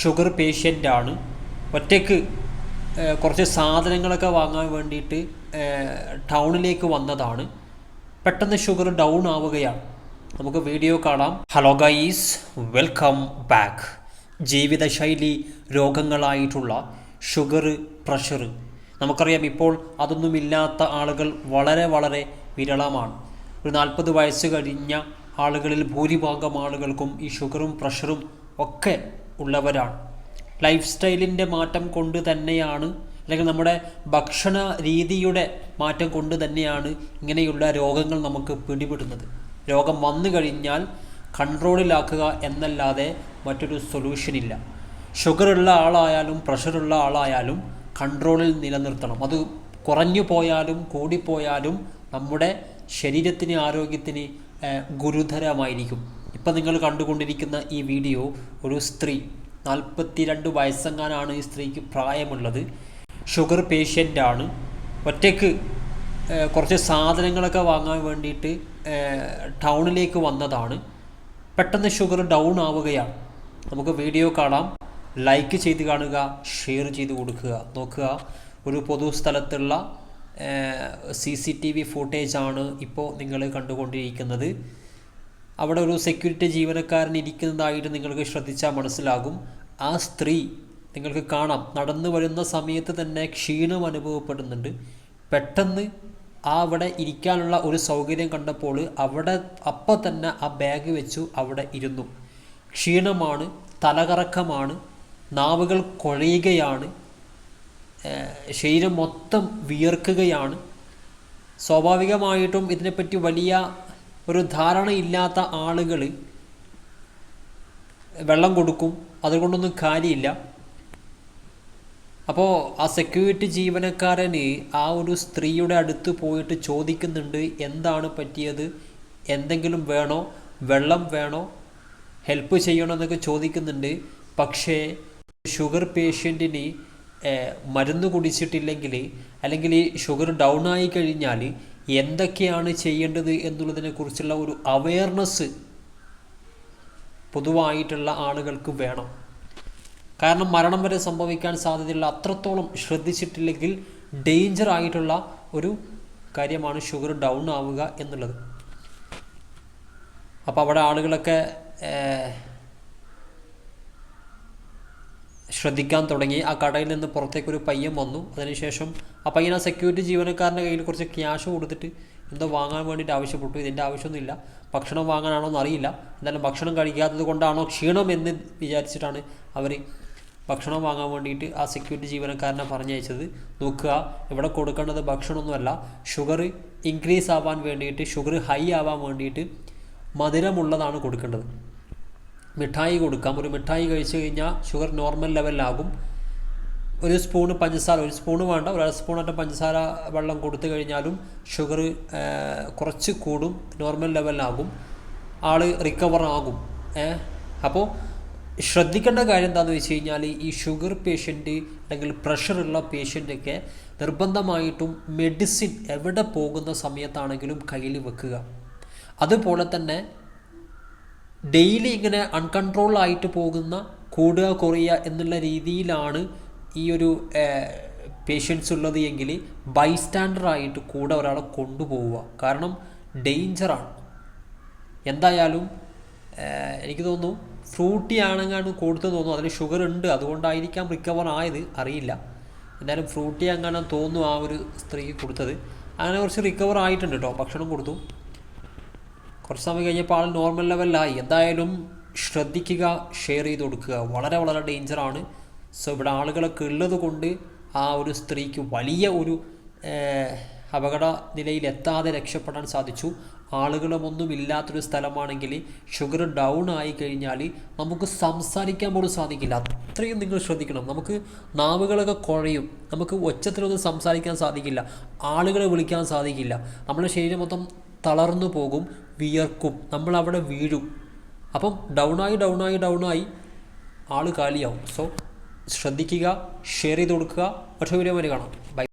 Sugar പേഷ്യന്റാണ്. ഒറ്റയ്ക്ക് കുറച്ച് സാധനങ്ങളൊക്കെ വാങ്ങാൻ വേണ്ടിയിട്ട് ടൗണിലേക്ക് വന്നതാണ്. പെട്ടെന്ന് ഷുഗർ ഡൗൺ ആവുകയാണ്. നമുക്ക് വീഡിയോ കാണാം. Hello guys welcome back. ജീവിതശൈലി രോഗങ്ങളായിട്ടുള്ള ഷുഗർ പ്രഷർ നമുക്കറിയാം ഇപ്പോൾ അതൊന്നുമില്ലാത്ത ആളുകൾ വളരെ വളരെ വിരളമാണ്. ഒരു നാൽപ്പത് വയസ്സ് കഴിഞ്ഞ ആളുകളിൽ ഭൂരിഭാഗം ആളുകൾക്കും ഈ ഷുഗറും പ്രഷറും ഒക്കെ ഉള്ളവരാണ്. ലൈഫ് സ്റ്റൈലിന്റെ മാറ്റം കൊണ്ട് തന്നെയാണ് അല്ലെങ്കിൽ നമ്മുടെ ഭക്ഷണ രീതിയുടെ മാറ്റം കൊണ്ട് തന്നെയാണ് ഇങ്ങനെയുള്ള രോഗങ്ങൾ നമുക്ക് പിടിപെടുന്നത്. രോഗം വന്നു കഴിഞ്ഞാൽ കൺട്രോളിലാക്കുക എന്നല്ലാതെ മറ്റൊരു സൊല്യൂഷൻ ഇല്ല. ഷുഗർ ഉള്ള ആളായാലും പ്രഷറുള്ള ആളായാലും കൺട്രോളിൽ നിലനിർത്തണം. അത് കുറഞ്ഞു പോയാലും കൂടിപ്പോയാലും നമ്മുടെ ശരീരത്തിന് ആരോഗ്യത്തിന് ഗുരുതരമായിരിക്കും. ഇപ്പം നിങ്ങൾ കണ്ടുകൊണ്ടിരിക്കുന്ന ഈ വീഡിയോ ഒരു സ്ത്രീ നാൽപ്പത്തിരണ്ട് വയസ്സെങ്ങാനാണ് ഈ സ്ത്രീക്ക് പ്രായമുള്ളത്. ഷുഗർ പേഷ്യന്റാണ്. ഒറ്റയ്ക്ക് കുറച്ച് സാധനങ്ങളൊക്കെ വാങ്ങാൻ വേണ്ടിയിട്ട് ടൗണിലേക്ക് വന്നതാണ്. പെട്ടെന്ന് ഷുഗർ ഡൗൺ ആവുകയാണ്. നമുക്ക് വീഡിയോ കാണാം. ലൈക്ക് ചെയ്ത് കാണുക ഷെയർ ചെയ്ത് കൊടുക്കുക. നോക്കുക ഒരു പൊതുസ്ഥലത്തുള്ള സി സി ടി വി ഫുട്ടേജാണ് ഇപ്പോൾ നിങ്ങൾ കണ്ടുകൊണ്ടിരിക്കുന്നത്. അവിടെ ഒരു സെക്യൂരിറ്റി ജീവനക്കാരൻ ഇരിക്കുന്നതായിട്ട് നിങ്ങൾക്ക് ശ്രദ്ധിച്ചാൽ മനസ്സിലാകും. ആ സ്ത്രീ നിങ്ങൾക്ക് കാണാം. നടന്നു വരുന്ന സമയത്ത് തന്നെ ക്ഷീണം അനുഭവപ്പെടുന്നുണ്ട്. പെട്ടെന്ന് ആ അവിടെ ഇരിക്കാനുള്ള ഒരു സൗകര്യം കണ്ടപ്പോൾ അവിടെ അപ്പം തന്നെ ആ ബാഗ് വെച്ചു അവിടെ ഇരുന്നു. ക്ഷീണമാണ് തലകറക്കമാണ് നാവുകൾ കുഴയുകയാണ്. ശരീരം മൊത്തം വിയർക്കുകയാണ്. സ്വാഭാവികമായിട്ടും ഇതിനെപ്പറ്റി വലിയ ഒരു ധാരണയില്ലാത്ത ആളുകൾ വെള്ളം കൊടുക്കും. അതുകൊണ്ടൊന്നും കാര്യമില്ല. അപ്പോൾ ആ സെക്യൂരിറ്റി ജീവനക്കാരന് ആ ഒരു സ്ത്രീയുടെ അടുത്ത് പോയിട്ട് ചോദിക്കുന്നുണ്ട് എന്താണ് പറ്റിയത്? എന്തെങ്കിലും വേണോ? വെള്ളം വേണോ? ഹെൽപ്പ് ചെയ്യണോ എന്നൊക്കെ ചോദിക്കുന്നുണ്ട്. പക്ഷേ ഷുഗർ പേഷ്യന്റിന് മരുന്ന് കുടിച്ചിട്ടില്ലെങ്കിൽ അല്ലെങ്കിൽ ഈ ഷുഗർ ഡൗൺ ആയി കഴിഞ്ഞാൽ എന്തൊക്കെയാണ് ചെയ്യേണ്ടത് എന്നുള്ളതിനെക്കുറിച്ചുള്ള ഒരു അവയർനെസ് പൊതുവായിട്ടുള്ള ആളുകൾക്ക് വേണം. കാരണം മരണം വരെ സംഭവിക്കാൻ സാധ്യതയുള്ള അത്രത്തോളം ശ്രദ്ധിച്ചിട്ടില്ലെങ്കിൽ ഡേഞ്ചർ ആയിട്ടുള്ള ഒരു കാര്യമാണ് ഷുഗർ ഡൗൺ ആവുക എന്നുള്ളത്. അപ്പോൾ അവിടെ ആളുകളൊക്കെ ശ്രദ്ധിക്കാൻ തുടങ്ങി. ആ കടയിൽ നിന്ന് പുറത്തേക്ക് ഒരു പയ്യൻ വന്നു. അതിനുശേഷം ആ പയ്യൻ ആ സെക്യൂരിറ്റി ജീവനക്കാരന്റെ കയ്യിൽ കുറച്ച് ക്യാഷ് കൊടുത്തിട്ട് എന്തോ വാങ്ങാൻ വേണ്ടിയിട്ട് ആവശ്യപ്പെട്ടു. ഇതിന്റെ ആവശ്യമൊന്നുമില്ല. ഭക്ഷണം വാങ്ങാനാണോ എന്ന് അറിയില്ല എന്തായാലും ഭക്ഷണം കഴിക്കാത്തത് കൊണ്ടാണോ ക്ഷീണം എന്ന് വിചാരിച്ചിട്ടാണ് അവർ ഭക്ഷണം വാങ്ങാൻ വേണ്ടിയിട്ട് ആ സെക്യൂരിറ്റി ജീവനക്കാരനെ പറഞ്ഞയച്ചത്. നോക്കുക ഇവിടെ കൊടുക്കേണ്ടത് ഭക്ഷണമൊന്നുമല്ല. ഷുഗർ ഇൻക്രീസ് ആവാൻ വേണ്ടിയിട്ട് ഷുഗർ ഹൈ ആവാൻ വേണ്ടിയിട്ട് മധുരമുള്ളതാണ് കൊടുക്കേണ്ടത്. മിഠായി കൊടുക്കാം. ഒരു മിഠായി കഴിച്ചു കഴിഞ്ഞാൽ ഷുഗർ നോർമൽ ലെവലിലാകും. ഒരു സ്പൂണ് പഞ്ചസാര ഒരു സ്പൂണ് വേണ്ട. ഒരു സ്പൂണറ്റ പഞ്ചസാര വെള്ളം കൊടുത്തു കഴിഞ്ഞാലും ഷുഗർ കുറച്ച് കൂടും. നോർമൽ ലെവലിലാകും. ആൾ റിക്കവർ ആകും. അപ്പോൾ ശ്രദ്ധിക്കേണ്ട കാര്യം എന്താണെന്ന് വെച്ച് കഴിഞ്ഞാൽ ഈ ഷുഗർ പേഷ്യന്റ് അല്ലെങ്കിൽ പ്രഷറുള്ള പേഷ്യന്റൊക്കെ നിർബന്ധമായിട്ടും മെഡിസിൻ എവിടെ പോകുന്ന സമയത്താണെങ്കിലും കയ്യിൽ വെക്കുക. അതുപോലെ തന്നെ ഡെയിലി ഇങ്ങനെ അൺകൺട്രോൾ ആയിട്ട് പോകുന്ന കൂടുക കുറയുക എന്നുള്ള രീതിയിലാണ് ഈ ഒരു പേഷ്യൻസ് ഉള്ളത് എങ്കിൽ ബൈസ്റ്റാൻഡറായിട്ട് കൂടെ ഒരാളെ കൊണ്ടുപോവുക. കാരണം ഡേഞ്ചറാണ് എന്തായാലും എനിക്ക് തോന്നുന്നു ഫ്രൂട്ടി ആണെങ്ങാണ് കൊടുത്തു തോന്നുന്നു. അതിൽ ഷുഗർ ഉണ്ട് അതുകൊണ്ടായിരിക്കാം റിക്കവർ ആയത്. അറിയില്ല. എന്തായാലും ഫ്രൂട്ടി അങ്ങനെ തോന്നുന്നു ആ ഒരു സ്ത്രീ കൊടുത്തത്. അങ്ങനെ കുറച്ച് റിക്കവർ ആയിട്ടുണ്ട് കേട്ടോ ഭക്ഷണം കൊടുത്തു. കുറച്ച് സമയം കഴിഞ്ഞപ്പോൾ ആൾ നോർമൽ ലെവലിലായി എന്തായാലും ശ്രദ്ധിക്കുക ഷെയർ ചെയ്ത് കൊടുക്കുക. വളരെ വളരെ ഡേഞ്ചറാണ് സോ ഇവിടെ ആളുകളൊക്കെ ഉള്ളത് കൊണ്ട് ആ ഒരു സ്ത്രീക്ക് വലിയ ഒരു അപകട നിലയിൽ എത്താതെ രക്ഷപ്പെടാൻ സാധിച്ചു. ആളുകളൊന്നും ഇല്ലാത്തൊരു സ്ഥലമാണെങ്കിൽ ഷുഗർ ഡൗൺ ആയി കഴിഞ്ഞാൽ നമുക്ക് സംസാരിക്കാൻ പോലും സാധിക്കില്ല. അത്രയും നിങ്ങൾ ശ്രദ്ധിക്കണം. നമുക്ക് നാവുകളൊക്കെ കുഴയും. നമുക്ക് ഒച്ചത്തിലൊന്നും സംസാരിക്കാൻ സാധിക്കില്ല. ആളുകളെ വിളിക്കാൻ സാധിക്കില്ല. നമ്മുടെ ശരീരം മൊത്തം തളർന്നു പോകും. വിയർക്കും. നമ്മൾ അവിടെ വീഴും. അപ്പം ഡൗണായി ഡൗണായി ഡൗണായി ആൾ കാലിയാവും. സോ ശ്രദ്ധിക്കുക ഷെയർ ചെയ്ത് കൊടുക്കുക. മറ്റൊരു വീഡിയോ കാണാം.